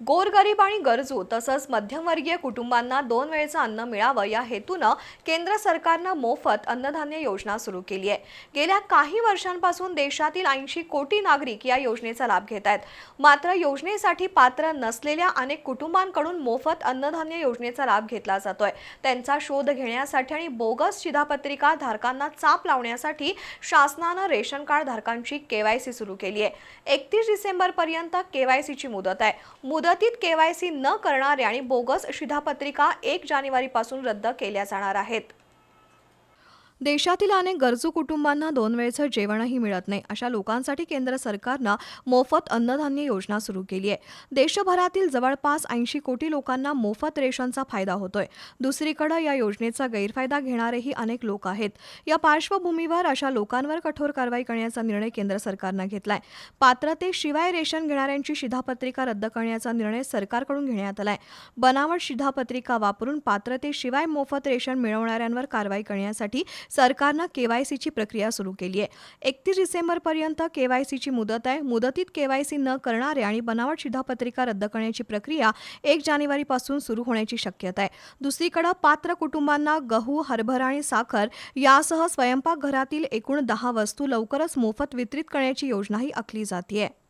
गोरगरीब आणि गरजू तसंच मध्यमवर्गीय कुटुंबांना दोन वेळचं अन्न मिळावं या हेतूनं केंद्र सरकारनं मोफत अन्नधान्य योजना सुरू केली आहे. गेल्या काही वर्षांपासून देशातील ऐंशी कोटी नागरिक या योजनेचा लाभ घेत आहेत. मात्र योजनेसाठी पात्र नसलेल्या अनेक कुटुंबांकडून मोफत अन्नधान्य योजनेचा लाभ घेतला जातोय. त्यांचा शोध घेण्यासाठी आणि बोगस शिधापत्रिका धारकांना चाप लावण्यासाठी शासनानं रेशन कार्ड धारकांची केवायसी सुरू केली आहे. एकतीस डिसेंबरपर्यंत केवायसीची मुदत आहे. मुदतीत केवायसी न करणारे आणि बोगस शिधापत्रिका एक जानेवारीपासून रद्द केल्या जाणार आहेत. देशातील अनेक गरजू कुटुंबांना दोन वेळचं जेवणही मिळत नाही अशा लोकांसाठी केंद्र सरकारनं मोफत अन्नधान्य योजना सुरू केली आहे. देशभरातील जवळपास ऐंशी कोटी लोकांना मोफत रेशनचा फायदा होतोय. दुसरीकडे या योजनेचा गैरफायदा घेणारेही अनेक लोक आहेत. या पार्श्वभूमीवर अशा लोकांवर कठोर कारवाई करण्याचा निर्णय केंद्र सरकारनं घेतलाय. पात्रतेशिवाय रेशन घेणाऱ्यांची शिधापत्रिका रद्द करण्याचा निर्णय सरकारकडून घेण्यात आलाय. बनावट शिधापत्रिका वापरून पात्रतेशिवाय मोफत रेशन मिळवणाऱ्यांवर कारवाई करण्यासाठी सरकारनं केवायसीची प्रक्रिया सुरू केली आहे. एकतीस डिसेंबरपर्यंत केवायसीची मुदत आहे. मुदतीत केवायसी न करणारे आणि बनावट शिधापत्रिका रद्द करण्याची प्रक्रिया एक जानेवारीपासून सुरू होण्याची शक्यता आहे. दुसरीकडे पात्र कुटुंबांना गहू हरभरा आणि साखर यासह स्वयंपाकघरातील एकूण दहा वस्तू लवकरच मोफत वितरित करण्याची योजनाही आखली जाते